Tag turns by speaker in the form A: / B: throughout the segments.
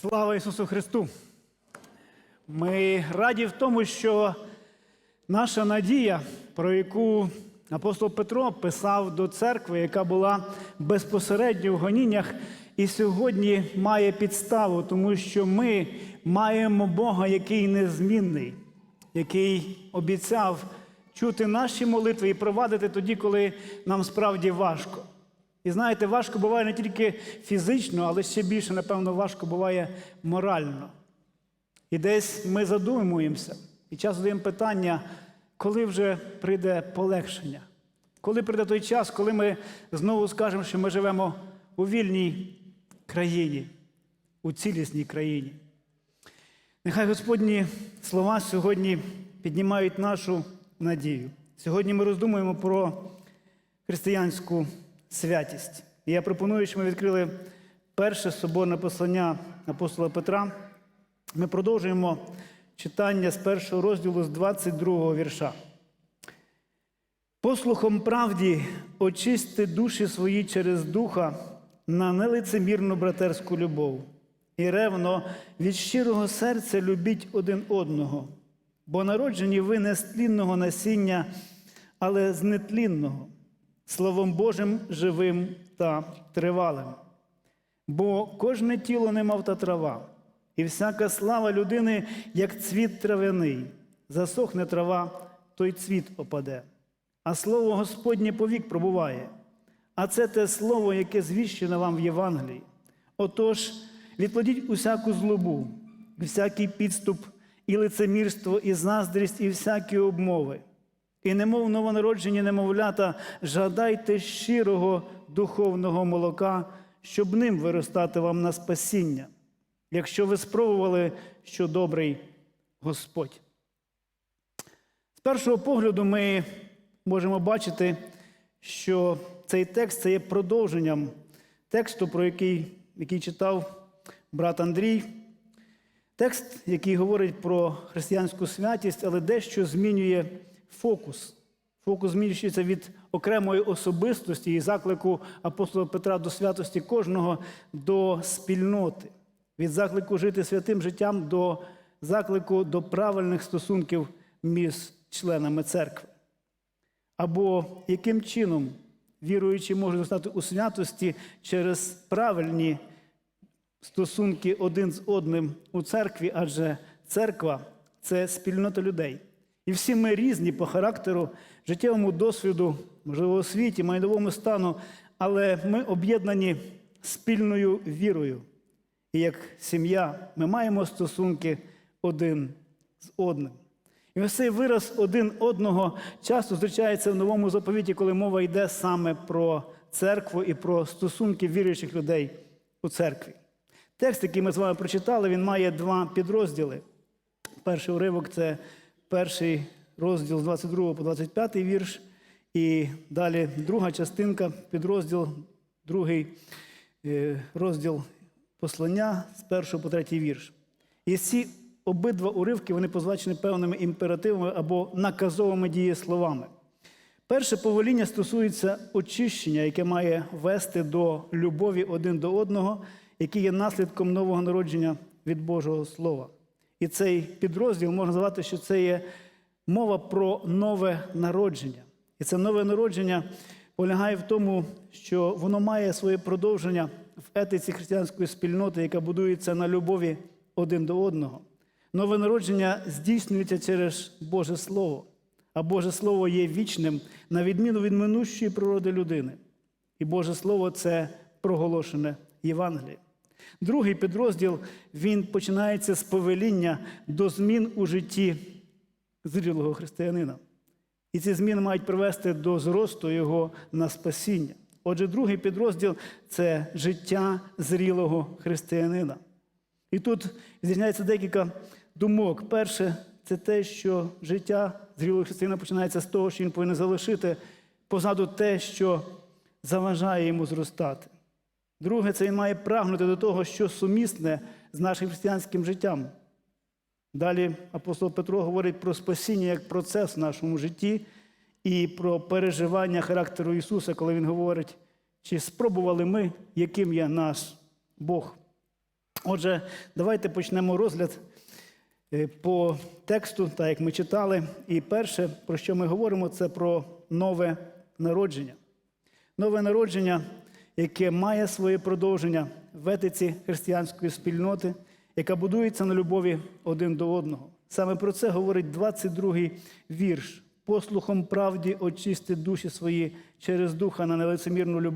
A: Слава Ісусу Христу! Ми раді в тому, що наша надія, про яку апостол Петро писав до церкви, яка була безпосередньо в гоніннях, і сьогодні має підставу, тому що ми маємо Бога, який незмінний, який обіцяв чути наші молитви і провадити тоді, коли нам справді важко. І знаєте, важко буває не тільки фізично, але ще більше, напевно, важко буває морально. І десь ми задумуємося і часто задаємо питання, коли вже прийде полегшення, коли прийде той час, коли ми знову скажемо, що ми живемо у вільній країні, у цілісній країні. Нехай Господні слова сьогодні піднімають нашу надію. Сьогодні ми роздумуємо про християнську святість. І я пропоную, щоб ми відкрили перше соборне послання апостола Петра. Ми продовжуємо читання з першого розділу з 22 вірша. Послухом правді очисти душі свої через духа на нелицемірну братерську любов. І ревно від щирого серця любіть один одного, бо народжені ви не з тлінного насіння, але з нетлінного, Словом Божим живим та тривалим. Бо кожне тіло немов та трава, і всяка слава людини, як цвіт травяний, засохне трава, то й цвіт опаде. А слово Господнє повік пробуває. А це те слово, яке звіщено вам в Євангелії. Отож, відплодіть усяку злобу, всякий підступ, і лицемірство, і заздрість, і всякі обмови. І немов новонароджені немовлята, жадайте щирого духовного молока, щоб ним виростати вам на спасіння, якщо ви спробували, що добрий Господь. З першого погляду ми можемо бачити, що цей текст це є продовженням тексту, про який, який читав брат Андрій. Текст, який говорить про християнську святість, але дещо змінює фокус. Фокус змінюється від окремої особистості і заклику апостола Петра до святості кожного до спільноти, від заклику жити святим життям до заклику до правильних стосунків між членами церкви. Або яким чином віруючі можуть зростати у святості через правильні стосунки один з одним у церкві, адже церква це спільнота людей. І всі ми різні по характеру, життєвому досвіду, можливо, освіті, майновому стану, але ми об'єднані спільною вірою. І як сім'я ми маємо стосунки один з одним. І ось цей вираз один одного часто зустрічається в новому заповіті, коли мова йде саме про церкву і про стосунки віруючих людей у церкві. Текст, який ми з вами прочитали, він має два підрозділи. Перший уривок це перший розділ з 22 по 25 вірш, і далі друга частинка, підрозділ, другий е, розділ послання з першого по третій вірш. І ці обидва уривки вони позначені певними імперативами або наказовими дієсловами. Перше повеління стосується очищення, яке має вести до любові один до одного, який є наслідком нового народження від Божого Слова. І цей підрозділ можна назвати, що це є мова про нове народження. І це нове народження полягає в тому, що воно має своє продовження в етиці християнської спільноти, яка будується на любові один до одного. Нове народження здійснюється через Боже Слово, а Боже Слово є вічним, на відміну від минущої природи людини. І Боже Слово це проголошене Євангеліє. Другий підрозділ він починається з повеління до змін у житті зрілого християнина. І ці зміни мають привести до зросту його на спасіння. Отже, другий підрозділ це життя зрілого християнина. І тут з'ясняється декілька думок. Перше, це те, що життя зрілого християнина починається з того, що він повинен залишити позаду те, що заважає йому зростати. Друге, це він має прагнути до того, що сумісне з нашим християнським життям. Далі апостол Петро говорить про спасіння як процес в нашому житті і про переживання характеру Ісуса, коли Він говорить, чи спробували ми, яким є наш Бог. Отже, давайте почнемо розгляд е, по тексту, так як ми читали. І перше, про що ми говоримо, це про нове народження. Нове народження, яке має своє продовження в етиці християнської спільноти, яка будується на любові один до одного. Саме про це говорить 22-й вірш. Послухом правді очисти душі свої через духа на нелицемірну люб...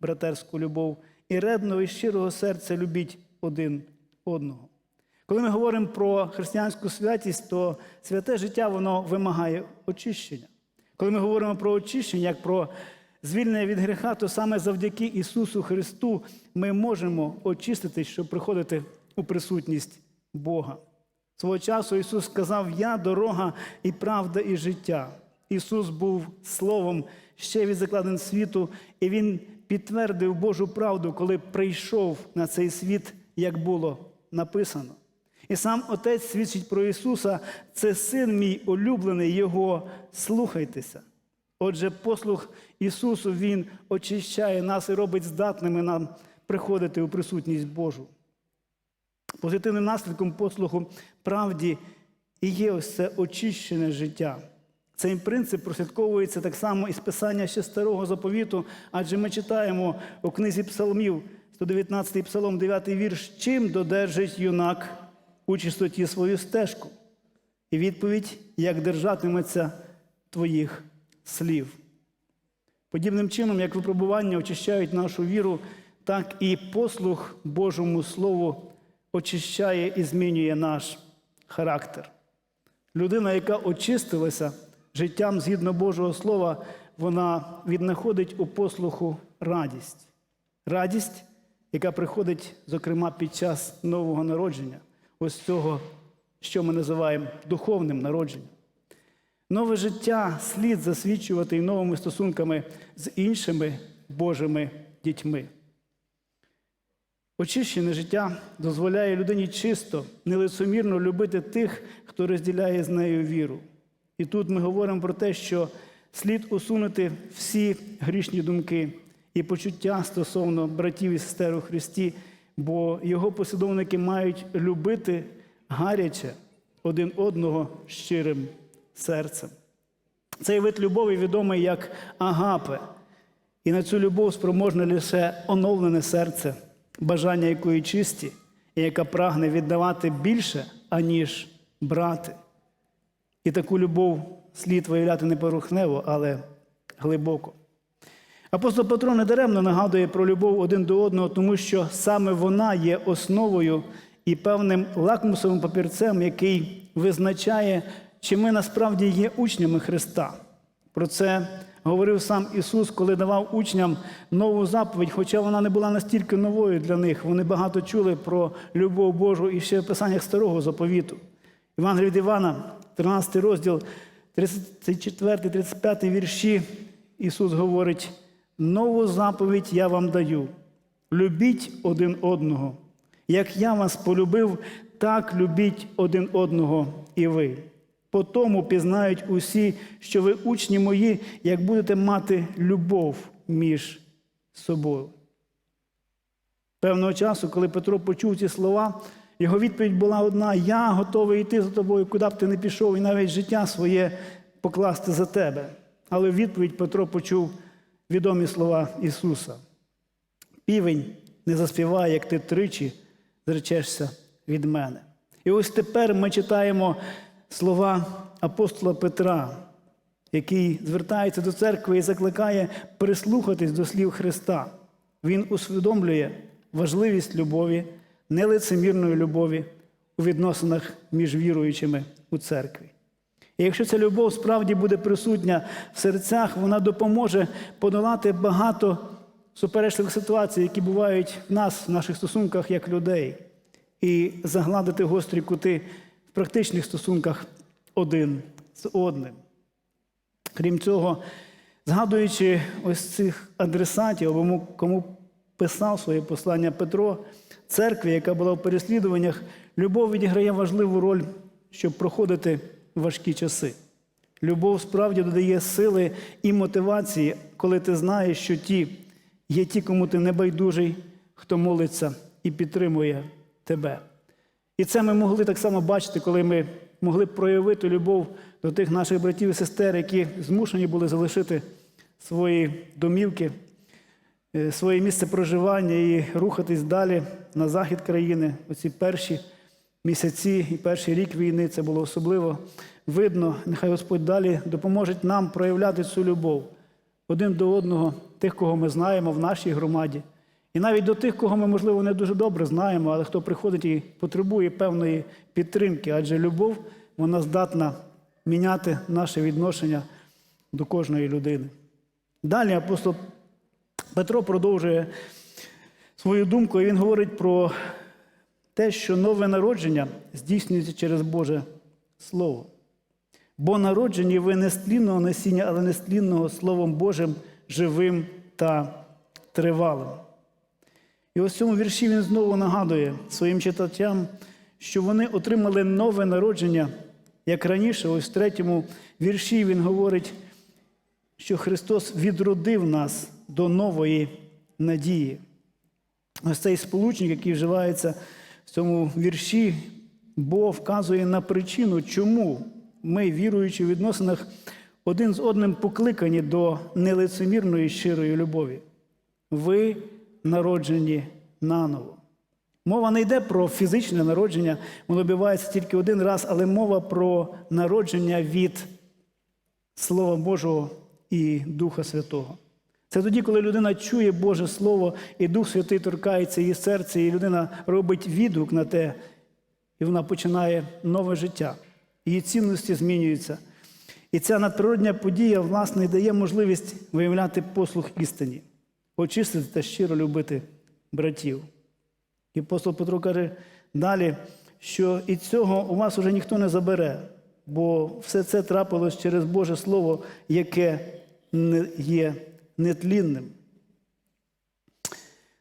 A: братерську любов і ревного і щирого серця любіть один одного. Коли ми говоримо про християнську святість, то святе життя воно вимагає очищення. Коли ми говоримо про очищення, як про звільнення від гріха, то саме завдяки Ісусу Христу ми можемо очиститись, щоб приходити у присутність Бога. Свого часу Ісус сказав: Я дорога і правда, і життя. Ісус був Словом ще від закладин світу, і Він підтвердив Божу правду, коли прийшов на цей світ, як було написано. І сам Отець свідчить про Ісуса, це син мій улюблений, Його слухайтеся. Отже, послух Ісусу Він очищає нас і робить здатними нам приходити у присутність Божу. Позитивним наслідком послуху правді і є ось це очищене життя. Цей принцип прослідковується так само із писання ще старого заповіту, адже ми читаємо у книзі Псалмів, 119 псалом, 9 вірш, чим додержить юнак у чистоті свою стежку. І відповідь, як держатиметься твоїх слів. Подібним чином, як випробування очищають нашу віру, так і послух Божому Слову очищає і змінює наш характер. Людина, яка очистилася життям згідно Божого Слова, вона віднаходить у послуху радість. Радість, яка приходить, зокрема, під час нового народження, ось цього, що ми називаємо духовним народженням. Нове життя слід засвідчувати і новими стосунками з іншими Божими дітьми. Очищене життя дозволяє людині чисто, нелицемірно любити тих, хто розділяє з нею віру. І тут ми говоримо про те, що слід усунути всі грішні думки і почуття стосовно братів і сестер у Христі, бо його послідовники мають любити гаряче один одного щирим серцем. Цей вид любові відомий як агапе, і на цю любов спроможне лише оновлене серце, бажання якої чисті, і яка прагне віддавати більше, аніж брати. І таку любов слід виявляти не порухнево, але глибоко. Апостол Петро недаремно нагадує про любов один до одного, тому що саме вона є основою і певним лакмусовим папірцем, який визначає, чи ми насправді є учнями Христа. Про це говорив сам Ісус, коли давав учням нову заповідь, хоча вона не була настільки новою для них. Вони багато чули про любов Божу і ще в писаннях старого заповіту. Івангелій від Івана, 13 розділ, 34, 35 вірші. Ісус говорить: нову заповідь я вам даю. Любіть один одного. Як я вас полюбив, так любіть один одного і ви. По тому пізнають усі, що ви учні мої, як будете мати любов між собою. Певного часу, коли Петро почув ці слова, його відповідь була одна: Я готовий йти за тобою, куди б ти не пішов, і навіть життя своє покласти за тебе. Але в відповідь Петро почув відомі слова Ісуса. Півень не заспіває, як ти тричі зречешся від мене. І ось тепер ми читаємо слова апостола Петра, який звертається до церкви і закликає прислухатись до слів Христа. Він усвідомлює важливість любові, нелицемірної любові у відносинах між віруючими у церкві. І якщо ця любов справді буде присутня в серцях, вона допоможе подолати багато суперечливих ситуацій, які бувають в нас, в наших стосунках як людей, і загладити гострі кути в практичних стосунках один з одним. Крім цього, згадуючи ось цих адресатів, або кому писав своє послання Петро, церкві, яка була в переслідуваннях, любов відіграє важливу роль, щоб проходити важкі часи. Любов справді додає сили і мотивації, коли ти знаєш, що ті є ті, кому ти не байдужий, хто молиться і підтримує тебе. І це ми могли так само бачити, коли ми могли проявити любов до тих наших братів і сестер, які змушені були залишити свої домівки, е, своє місце проживання і рухатись далі на захід країни. Оці перші місяці і перший рік війни це було особливо видно. Нехай Господь далі допоможе нам проявляти цю любов один до одного, тих, кого ми знаємо в нашій громаді. І навіть до тих, кого ми, можливо, не дуже добре знаємо, але хто приходить і потребує певної підтримки, адже любов вона здатна міняти наше відношення до кожної людини. Далі апостол Петро продовжує свою думку, і він говорить про те, що нове народження здійснюється через Боже Слово. Бо народжені ви не з насіння, але не з Словом Божим, живим та тривалим. І ось в цьому вірші він знову нагадує своїм читачам, що вони отримали нове народження, як раніше, ось в третьому вірші він говорить, що Христос відродив нас до нової надії. Ось цей сполучник, який вживається в цьому вірші, бо вказує на причину, чому ми, віруючи в відносинах, один з одним покликані до нелицемірної щирої любові. Ви народжені наново. Мова не йде про фізичне народження, воно відбувається тільки один раз, але мова про народження від Слова Божого і Духа Святого. Це тоді, коли людина чує Боже Слово, і Дух Святий торкається її серця, і людина робить відгук на те, і вона починає нове життя. Її цінності змінюються. І ця надприродня подія, власне, дає можливість виявляти послух істині, очистити та щиро любити братів. І апостол Петро каже далі, що і цього у вас уже ніхто не забере, бо все це трапилось через Боже Слово, яке є нетлінним.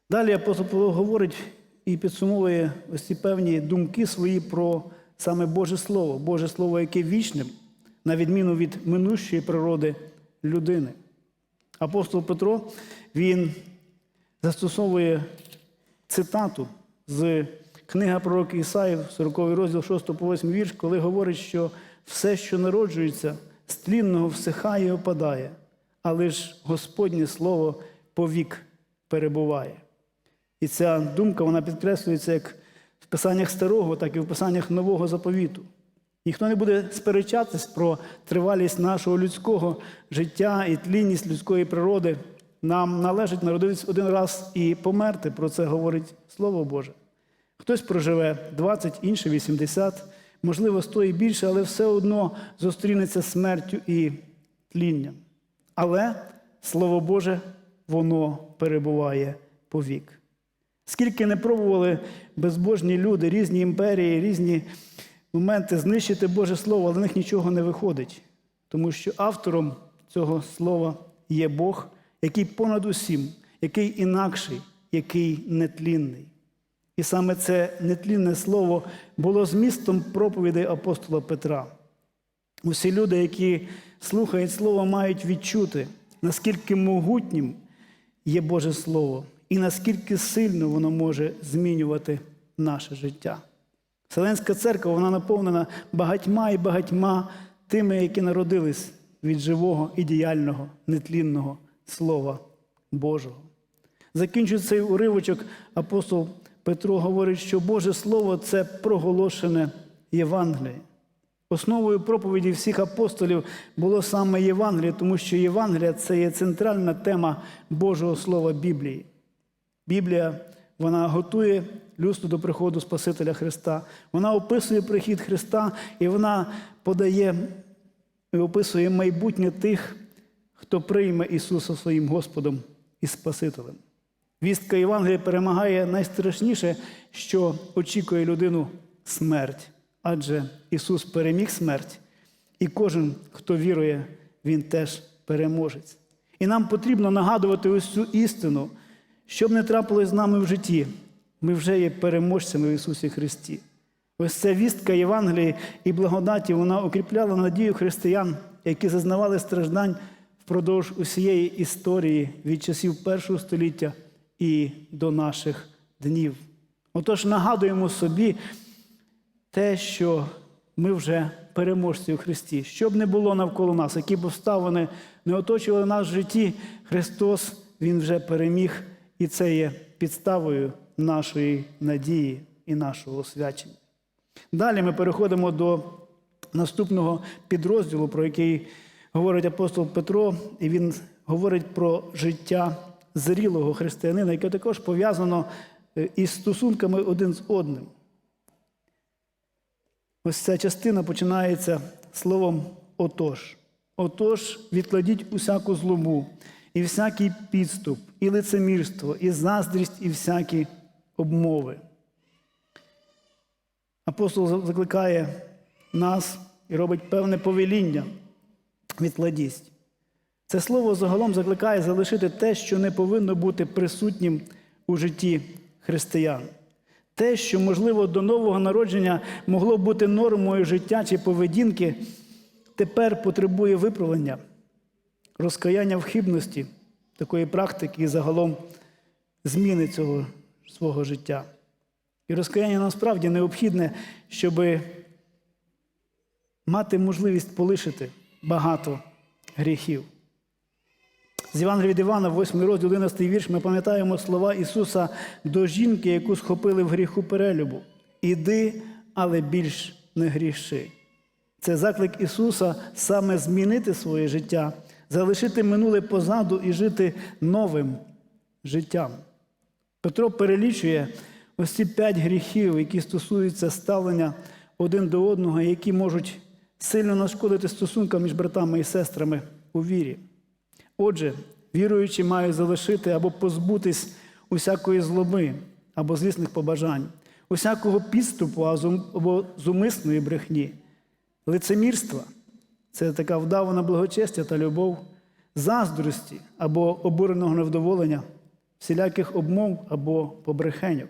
A: Далі апостол Павло говорить і підсумовує ось ці певні думки свої про саме Боже Слово, Боже Слово, яке вічним, на відміну від минущої природи людини. Апостол Петро він застосовує цитату з книга пророка Ісаїв, 40 розділ 6 по 8 вірш, коли говорить, що все, що народжується, з тлінного всихає і опадає, але ж Господнє Слово повік перебуває. І ця думка вона підкреслюється як в писаннях старого, так і в писаннях нового заповіту. Ніхто не буде сперечатись про тривалість нашого людського життя і тлінність людської природи. Нам належить народитись один раз і померти. Про це говорить Слово Боже. Хтось проживе 20, інший 80, можливо, 100 і більше, але все одно зустрінеться смертю і тлінням. Але Слово Боже, воно перебуває повік. Скільки не пробували безбожні люди, різні імперії, різні моменти знищити Боже Слово, але в них нічого не виходить. Тому що автором цього слова є Бог, який понад усім, який інакший, який нетлінний. І саме це нетлінне слово було змістом проповідей апостола Петра. Усі люди, які слухають Слово, мають відчути, наскільки могутнім є Боже Слово, і наскільки сильно воно може змінювати наше життя. Вселенська церква вона наповнена багатьма і багатьма тими, які народились від живого і діяльного, нетлінного Слова Божого. Закінчує цей уривочок, апостол Петро говорить, що Боже Слово це проголошене Євангеліє. Основою проповіді всіх апостолів було саме Євангеліє, тому що Євангелія це є центральна тема Божого Слова Біблії. Біблія вона готує людство до приходу Спасителя Христа. Вона описує прихід Христа і вона подає і описує майбутнє тих, хто прийме Ісуса своїм Господом і Спасителем. Вістка Євангелія перемагає найстрашніше, що очікує людину смерть. Адже Ісус переміг смерть, і кожен, хто вірує, Він теж переможець. І нам потрібно нагадувати ось цю істину, що б не трапилось з нами в житті, ми вже є переможцями в Ісусі Христі. Ось ця вістка Євангелії і благодаті вона укріпляла надію християн, які зазнавали страждань впродовж усієї історії від часів першого століття і до наших днів. Отож, нагадуємо собі те, що ми вже переможці у Христі. Що б не було навколо нас, які б обставини не оточували нас в житті, Христос Він вже переміг, і це є підставою нашої надії і нашого освячення. Далі ми переходимо до наступного підрозділу, про який говорить апостол Петро, і він говорить про життя зрілого християнина, яке також пов'язано е, із стосунками один з одним. Ось ця частина починається словом отож. Отож, відкладіть усяку злобу, і всякий підступ, і лицемірство, і заздрість, і всякі обмови. Апостол закликає нас і робить певне повеління відкладість. Це слово загалом закликає залишити те, що не повинно бути присутнім у житті християн. Те, що, можливо, до нового народження могло бути нормою життя чи поведінки, тепер потребує виправлення, розкаяння в хибності такої практики і загалом зміни цього свого життя. І розкаяння насправді необхідне, щоб мати можливість полишити багато гріхів. З Євангелія від Івана, 8 розділ, 11 вірш, ми пам'ятаємо слова Ісуса до жінки, яку схопили в гріху перелюбу. Іди, але більш не гріши. Це заклик Ісуса саме змінити своє життя, залишити минуле позаду і жити новим життям. Петро перелічує ось ці п'ять гріхів, які стосуються ставлення один до одного, які можуть сильно нашкодити стосункам між братами і сестрами у вірі. Отже, віруючі мають залишити або позбутись усякої злоби або злісних побажань, усякого підступу або зумисної брехні, лицемірства це така вдавана благочестя та любов, заздрості або обуреного невдоволення, всіляких обмов або побрехеньок.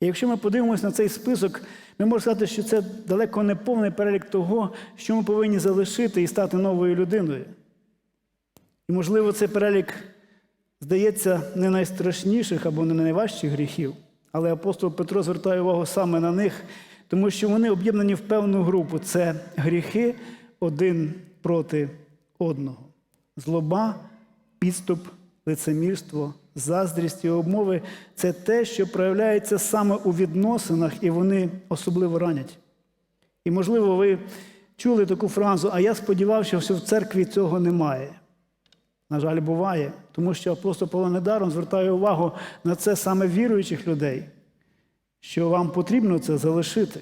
A: І якщо ми подивимося на цей список, ми можемо сказати, що це далеко не повний перелік того, що ми повинні залишити і стати новою людиною. І, можливо, цей перелік здається не найстрашніших або не найважчих гріхів, але апостол Петро звертає увагу саме на них, тому що вони об'єднані в певну групу. Це гріхи один проти одного. Злоба, підступ, лицемірство, заздрість і обмови це те, що проявляється саме у відносинах, і вони особливо ранять. І, можливо, ви чули таку фразу, а я сподівався, що в церкві цього немає. На жаль, буває, тому що апостол Павло недаром звертає увагу на це саме віруючих людей, що вам потрібно це залишити.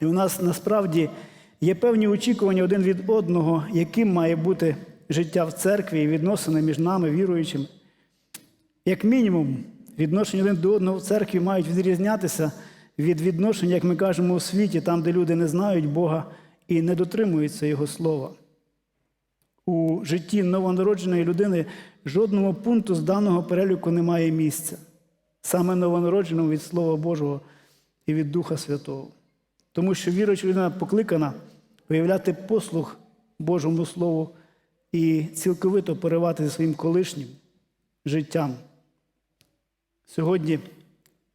A: І у нас насправді є певні очікування один від одного, яким має бути життя в церкві і відносини між нами, віруючими. Як мінімум, відношення один до одного в церкві мають відрізнятися від відношень, як ми кажемо, у світі, там, де люди не знають Бога і не дотримуються Його слова. У житті новонародженої людини жодному пункту з даного переліку немає місця, саме новонародженому від Слова Божого і від Духа Святого. Тому що віруюча людина покликана виявляти послуг Божому Слову і цілковито поривати своїм колишнім життям. Сьогодні,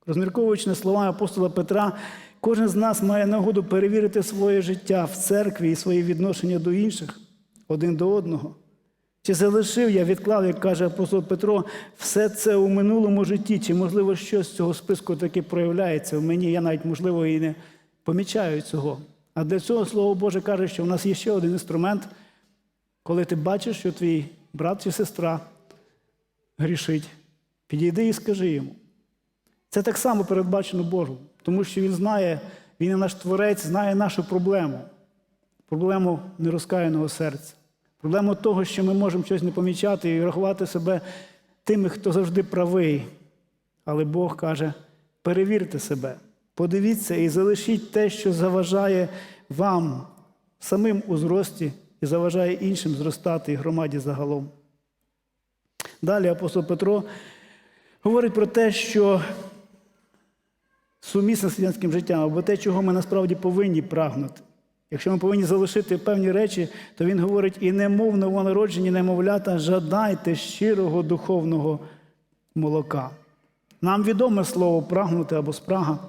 A: розмірковуючи на слова апостола Петра, кожен з нас має нагоду перевірити своє життя в церкві і свої відношення до інших один до одного. Чи залишив я, відклав, як каже апостол Петро, все це у минулому житті, чи, можливо, щось з цього списку таки проявляється в мені, я навіть, можливо, і не помічаю цього. А для цього Слово Боже каже, що в нас є ще один інструмент, коли ти бачиш, що твій брат чи сестра грішить, підійди і скажи йому. Це так само передбачено Богом, тому що Він знає, Він є наш творець, знає нашу проблему, проблему нерозкаяного серця. Проблема того, що ми можемо щось не помічати і рахувати себе тими, хто завжди правий. Але Бог каже: перевірте себе, подивіться і залишіть те, що заважає вам самим у зрості і заважає іншим зростати і громаді загалом. Далі апостол Петро говорить про те, що сумісне з християнським життям, або те, чого ми насправді повинні прагнути. Якщо ми повинні залишити певні речі, то він говорить: і немов новонароджені немовлята, жадайте щирого духовного молока. Нам відоме слово прагнути або спрага.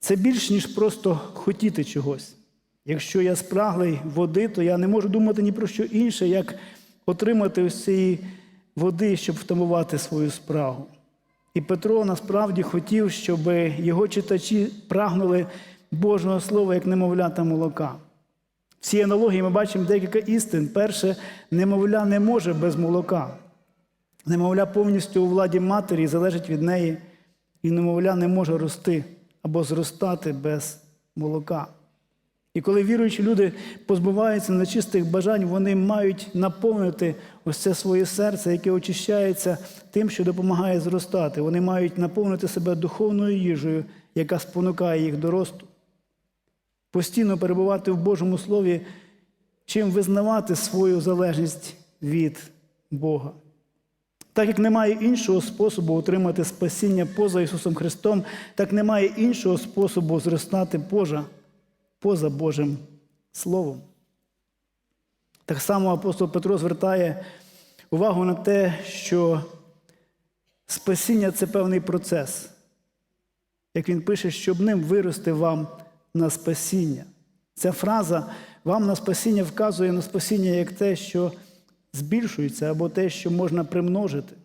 A: Це більш, ніж просто хотіти чогось. Якщо я спраглий води, то я не можу думати ні про що інше, як отримати ось цієї води, щоб втамувати свою спрагу. І Петро насправді хотів, щоб його читачі прагнули Божого Слова як немовлята молока. В цій аналогії ми бачимо декілька істин. Перше, немовля не може без молока. Немовля повністю у владі матері залежить від неї, і немовля не може рости або зростати без молока. І коли віруючі люди позбуваються нечистих бажань, вони мають наповнити ось це своє серце, яке очищається тим, що допомагає зростати. Вони мають наповнити себе духовною їжею, яка спонукає їх до росту. Постійно перебувати в Божому Слові, чим визнавати свою залежність від Бога. Так як немає іншого способу отримати спасіння поза Ісусом Христом, так немає іншого способу зростати поза, поза Божим Словом. Так само апостол Петро звертає увагу на те, що спасіння це певний процес. Як він пише, щоб ним вирости вам на спасіння. Ця фраза вам на спасіння вказує на спасіння як те, що збільшується, або те, що можна примножити.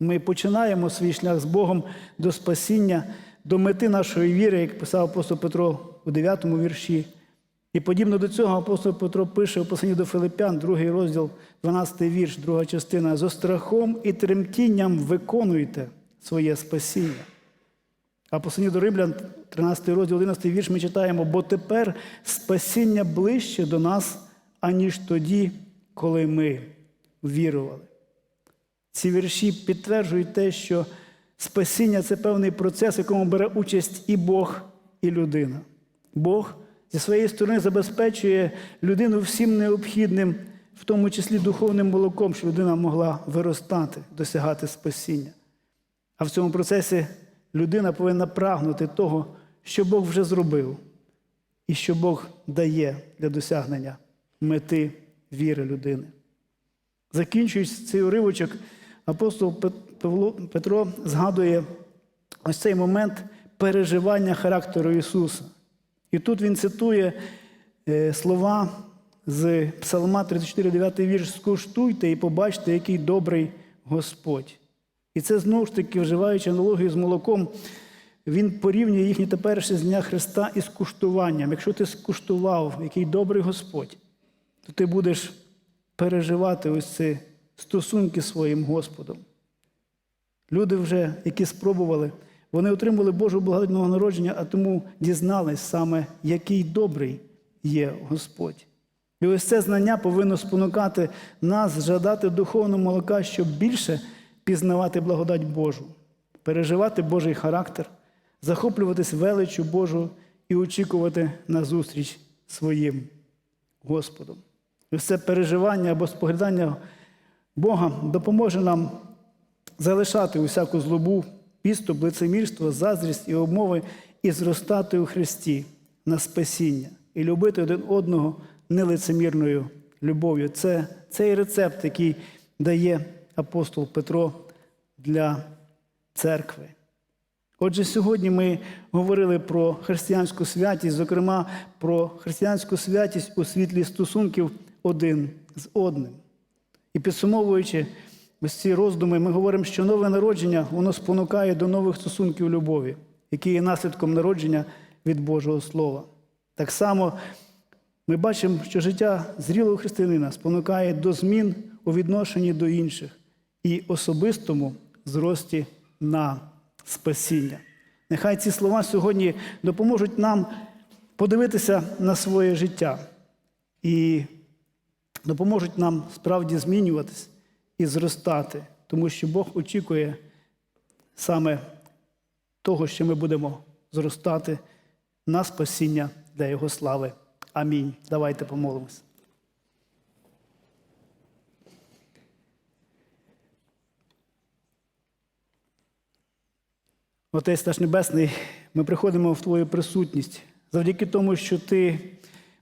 A: Ми починаємо свій шлях з Богом до спасіння, до мети нашої віри, як писав апостол Петро у 9 вірші. І подібно до цього апостол Петро пише у посланні до Филиппян, другий розділ, 12 вірш, друга частина. «Зо страхом і тремтінням виконуйте своє спасіння. А посланні до Римлян, 13 розділ, 11 вірш, ми читаємо, бо тепер спасіння ближче до нас, аніж тоді, коли ми вірували. Ці вірші підтверджують те, що спасіння це певний процес, в якому бере участь і Бог, і людина. Бог зі своєї сторони забезпечує людину всім необхідним, в тому числі духовним молоком, щоб людина могла виростати, досягати спасіння. А в цьому процесі людина повинна прагнути того, що Бог вже зробив, і що Бог дає для досягнення мети віри людини. Закінчуючи цей уривочок, апостол Петро згадує ось цей момент переживання характеру Ісуса. І тут він цитує е, слова з Псалма 34, 9 вірш: скуштуйте і побачте, який добрий Господь. І це знову ж таки, вживаючи аналогію з молоком, він порівнює їхнє теперішнє знання Христа із куштуванням. Якщо ти скуштував, який добрий Господь, то ти будеш переживати ось ці стосунки з своїм Господом. Люди вже, які спробували, вони отримали Божу благодатного народження, а тому дізнались саме, який добрий є Господь. І ось це знання повинно спонукати нас жадати духовного молока, щоб більше пізнавати благодать Божу, переживати Божий характер, захоплюватись величчю Божу і очікувати на зустріч своїм Господом. І це переживання або споглядання Бога допоможе нам залишати усяку злобу, підступ, лицемірство, заздрість і обмови і зростати у Христі на спасіння і любити один одного нелицемірною любов'ю. Це цей рецепт, який дає апостол Петро для церкви. Отже, сьогодні ми говорили про християнську святість, зокрема про християнську святість у світлі стосунків один з одним. І підсумовуючи ось ці роздуми, ми говоримо, що нове народження воно спонукає до нових стосунків любові, які є наслідком народження від Божого Слова. Так само ми бачимо, що життя зрілого християнина спонукає до змін у відношенні до інших і особистому зрості на спасіння. Нехай ці слова сьогодні допоможуть нам подивитися на своє життя і допоможуть нам справді змінюватись і зростати, тому що Бог очікує саме того, що ми будемо зростати на спасіння для Його слави. Амінь. Давайте помолимось. Отець наш Небесний, ми приходимо в Твою присутність завдяки тому, що Ти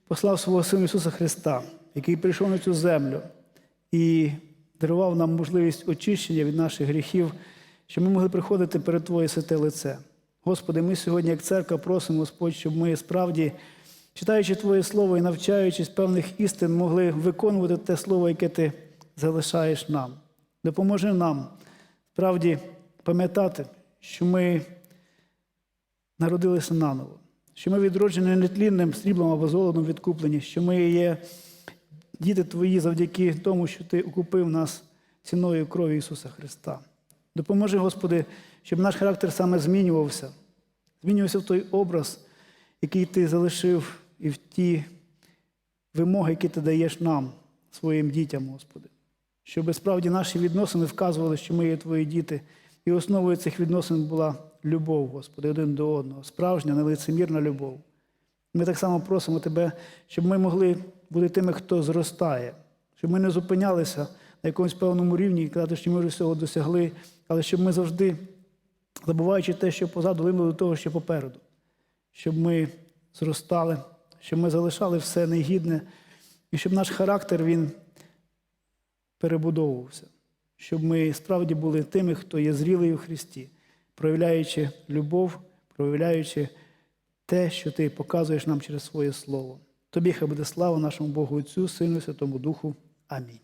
A: послав свого Сина Ісуса Христа, який прийшов на цю землю і дарував нам можливість очищення від наших гріхів, щоб ми могли приходити перед Твоє святе лице. Господи, ми сьогодні, як церква, просимо, Господь, щоб ми справді, читаючи Твоє Слово і навчаючись певних істин, могли виконувати те слово, яке Ти залишаєш нам. Допоможи нам справді пам'ятати, що ми народилися наново, що ми відроджені не нетлінним сріблом або золотом відкуплені, що ми є діти Твої завдяки тому, що Ти окупив нас ціною крові Ісуса Христа. Допоможи, Господи, щоб наш характер саме змінювався, змінювався в той образ, який Ти залишив, і в ті вимоги, які Ти даєш нам, своїм дітям, Господи. Щоб справді наші відносини вказували, що ми є Твої діти, і основою цих відносин була любов, Господи, один до одного, справжня, нелицемірна любов. Ми так само просимо Тебе, щоб ми могли бути тими, хто зростає, щоб ми не зупинялися на якомусь певному рівні і казати, що ми вже всього досягли, але щоб ми завжди, забуваючи те, що позаду, линули до того, що попереду, щоб ми зростали, щоб ми залишали все негідне, і щоб наш характер він перебудовувався, щоб ми справді були тими, хто є зрілий у Христі, проявляючи любов, проявляючи те, що ти показуєш нам через своє слово. Тобі хай буде слава нашому Богу Отцю, Сину Святому Духу. Амінь.